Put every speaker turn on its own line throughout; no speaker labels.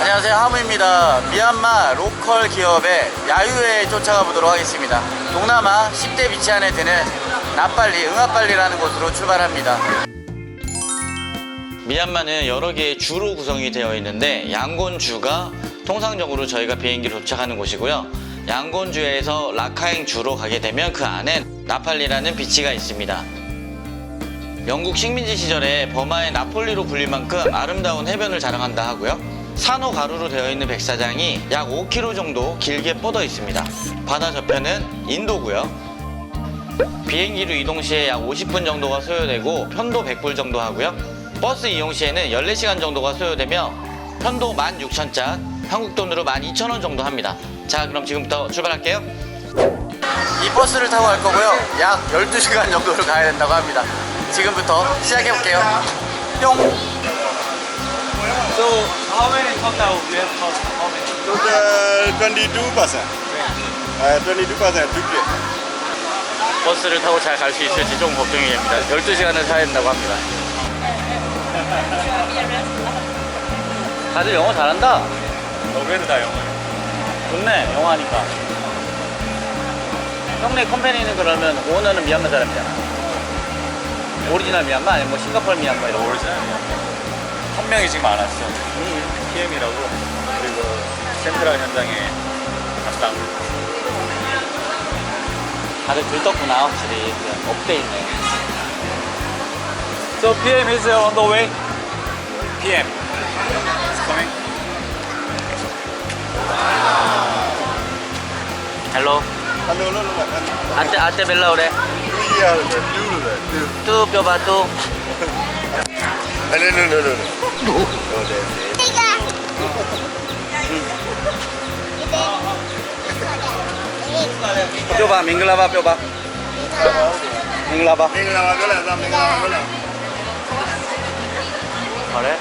안녕하세요 하무입니다. 미얀마 로컬 기업의 야유회에 쫓아가 보도록 하겠습니다. 동남아 10대 비치 안에 드는 나빨리 응아빨리라는 곳으로 출발합니다 미얀마는 여러 개의 주로 구성이 되어 있는데 양곤주가 통상적으로 저희가 비행기로 도착하는 곳이고요 양곤주에서 라카행 주로 가게 되면 그 안에 나팔리라는 비치가 있습니다 영국 식민지 시절에 버마의 나폴리로 불릴 만큼 아름다운 해변을 자랑한다 하고요. 산호 가루로 되어 있는 백사장이 약 5km 정도 길게 뻗어 있습니다. 바다 저편은 인도고요. 비행기로 이동 시에 약 50분 정도가 소요되고 편도 100불 정도 하고요. 버스 이용 시에는 14시간 정도가 소요되며 편도 16,000짜, 한국 돈으로 12,000원 정도 합니다. 자, 그럼 지금부터 출발할게요. 이 버스를 타고 갈 거고요. 약 12시간 정도를 가야 된다고 합니다. 지금부터 시작해 볼게요. 뿅.
So how many total we have total? How many?
Total 22 percent. Uh, 22 percent ticket.
버스를 타고 잘 갈 수 있을지 좀 걱정이 됩니다. 12시간을 타야 된다고 합니다. 다들 영어 잘한다.
너왜도 다 영어?
좋네, 영어 하니까. 형네 컴퍼니는 그러면 오너는 미얀마 사람이잖아. 오리지널 미얀마 아니면 뭐 싱가포르 미얀마 이런 거.
오리지널이야. 한 명이 지금 안 왔어. PM이라고 그리고 센트럴 현장에 갔다.
다들 들떴구나, 확실히. 업돼 있네.
So PM is on the way. PM is coming.
Hello. Hello, hello,
hello. Ate, ate Bella
ore. Yeah, dude. Tu
pyo ba tu. No,
no, no, no, no. No. No, that's ba, mingla ba. Mingla ba. Mingla ba, mingla ba.
하래?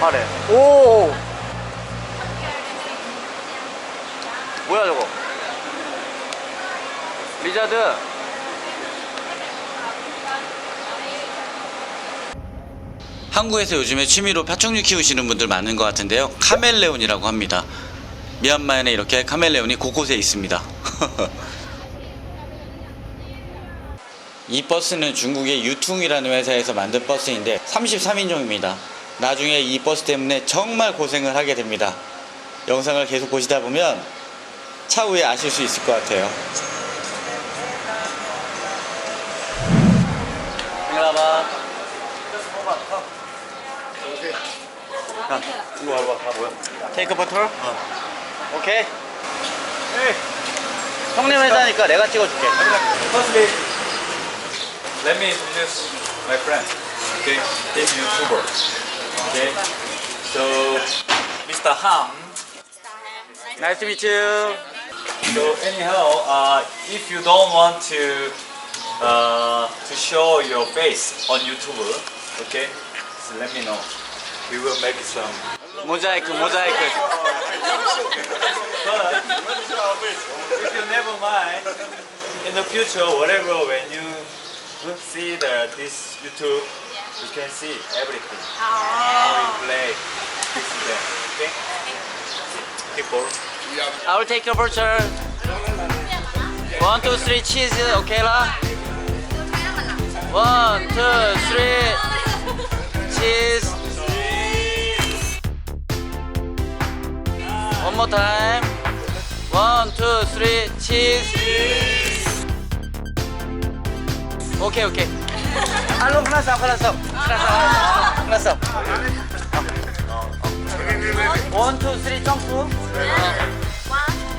하래. 오! 뭐야 저거? 리자드. 한국에서 요즘에 취미로 파충류 키우시는 분들 많은 것 같은데요. 카멜레온이라고 합니다. 미얀마에는 이렇게 카멜레온이 곳곳에 있습니다. 이 버스는 중국의 유퉁이라는 회사에서 만든 버스인데 33인용입니다. 나중에 이 버스 때문에 정말 고생을 하게 됩니다. 영상을 계속 보시다 보면 차후에 아실 수 있을 것 같아요. 봐.
이거 봐봐, 다 뭐야?
테이크 버터? 오케이. 형님 회사니까 내가 찍어줄게.
Firstly, Let me introduce my friend, okay? He's YouTuber, okay? So, Mr. Ham.
Nice to meet you.
So anyhow, uh, if you don't want to uh, to show your face on YouTube, okay, so let me know. We will make some
mosaic, mosaic.
but if you never mind, in the future, whatever when you see the this YouTube, you can see everything. How you play this game, okay? People.
I will take your picture. One, two, three, cheese. Okay lah. One, two, three, cheese. One more time. One, two, three, cheese. Okay. Alô, 클라스, 클라스, 클라스, 클라스. One, two, three, 점프.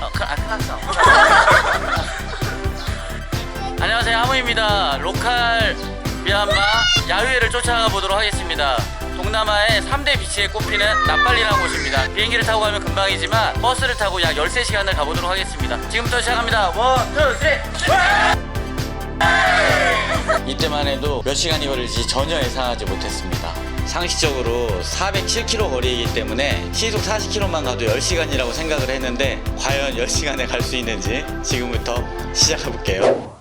어, 그, 아, 클났어. 안녕하세요, 하무입니다. 로컬 미얀마 야유회를 쫓아가 보도록 하겠습니다. 동남아의 3대 비치에 꼽히는 나팔리라는 곳입니다. 비행기를 타고 가면 금방이지만 버스를 타고 약 13시간을 가보도록 하겠습니다. 지금부터 시작합니다. 원, 투, 쓰리! 이때만 해도 몇 시간이 걸릴지 전혀 예상하지 못했습니다. 상식적으로 407km 거리이기 때문에 시속 40km만 가도 10시간이라고 생각을 했는데 과연 10시간에 갈 수 있는지 지금부터 시작해 볼게요.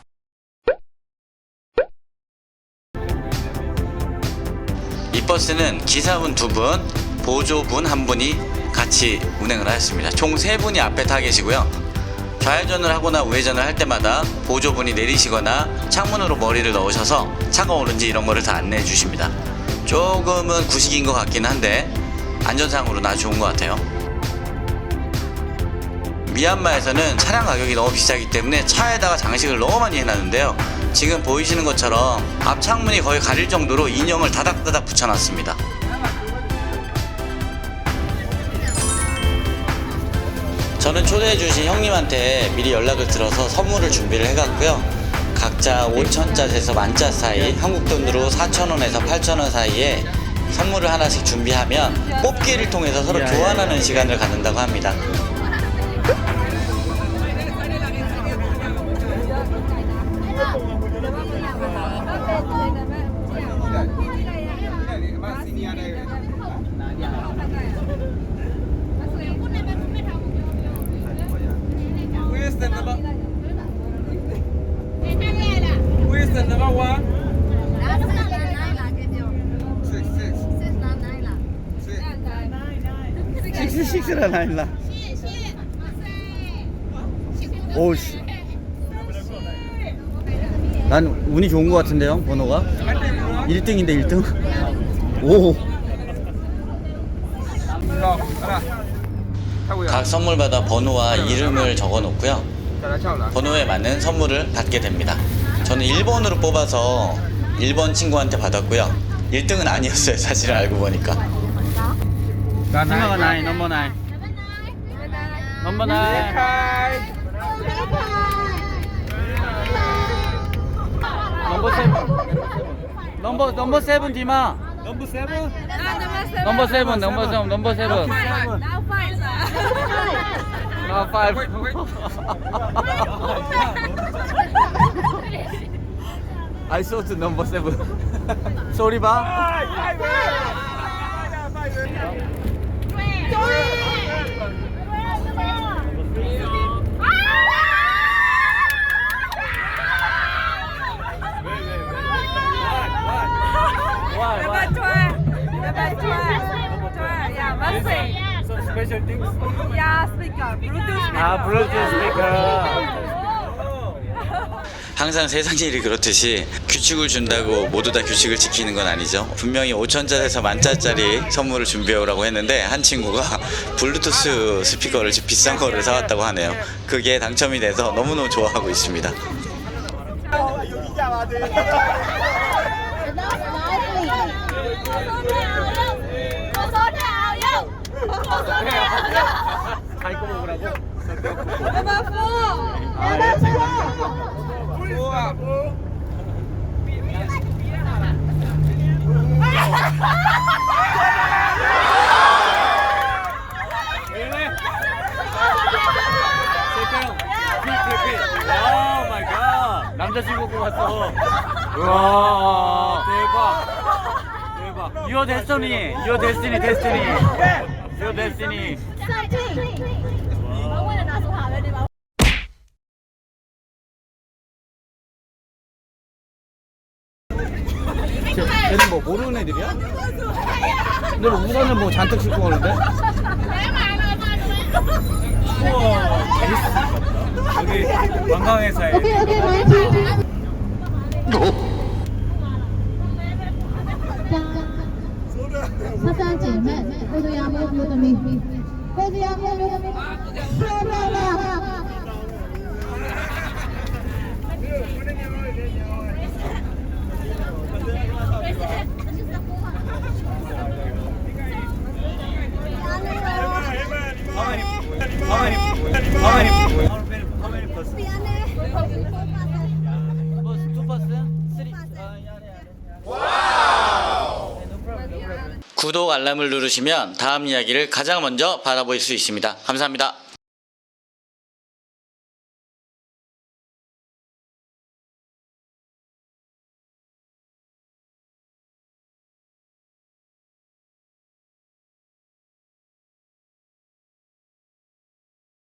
이 버스는 기사분 두 분, 보조분 한 분이 같이 운행을 하였습니다. 총 세 분이 앞에 타 계시고요. 좌회전을 하거나 우회전을 할 때마다 보조분이 내리시거나 창문으로 머리를 넣으셔서 차가 오는지 이런 거를 다 안내해 주십니다. 조금은 구식인 것 같긴 한데 안전상으로는 아주 좋은 것 같아요. 미얀마에서는 차량 가격이 너무 비싸기 때문에 차에다가 장식을 너무 많이 해놨는데요. 지금 보이시는 것처럼 앞 창문이 거의 가릴 정도로 인형을 다닥다닥 붙여놨습니다. 저는 초대해주신 형님한테 미리 연락을 들어서 선물을 준비를 해갔고요. 각자 5천짜리에서 만짜 사이, 한국 돈으로 4천원에서 8천원 사이에 선물을 하나씩 준비하면 뽑기를 통해서 서로 교환하는 시간을 갖는다고 합니다.
Where's the number? Where's the number one? Six, six,
나일라 오 씨 난 운이 좋은 것 같은데요 번호가 1등인데 1등 오.
각 선물마다 번호와 이름을 적어 놓고요. 번호에 맞는 선물을 받게 됩니다. 저는 1번으로 뽑아서 1번 친구한테 받았고요. 1등은 아니었어요. 사실 알고 보니까.
Này.
나인 넘버 나인 넘버
Khai.
넘버 세븐 넘버 넘버 세븐 디마
Number seven.
넘버 세븐 넘버 세븐 넘버 세븐 나 파이브
Wait, wait.
I saw the number seven sorry 봐 victory!
항상 세상 일이 그렇듯이 규칙을 준다고 모두 다 규칙을 지키는 건 아니죠. 분명히 5천짜리에서 만짜짜리 선물을 준비해오라고 했는데 한 친구가 블루투스 스피커를 비싼 거를 사왔다고 하네요. 그게 당첨이 돼서 너무너무 좋아하고 있습니다.
갈 거 먹으라고?
Mua.
오 마이 갓 남자친구 뽑았어 우와 대박 대박 Your destiny Your destiny destiny Your destiny 쟤, 쟤는 뭐 모르는 애들이야? 근데 뭐 우산을 뭐 잔뜩 싣고 가는데?
여기 관광회사에
Okay, okay, my turn. 자, 사장姐妹, 고도야모 요도미. 고도야모 요도미. 하나나.
How many? How many? How many? How many person?
버스 투 버스? 쓰리
구독 알람을 누르시면 다음 이야기를 가장 먼저 받아볼 수 있습니다. 감사합니다.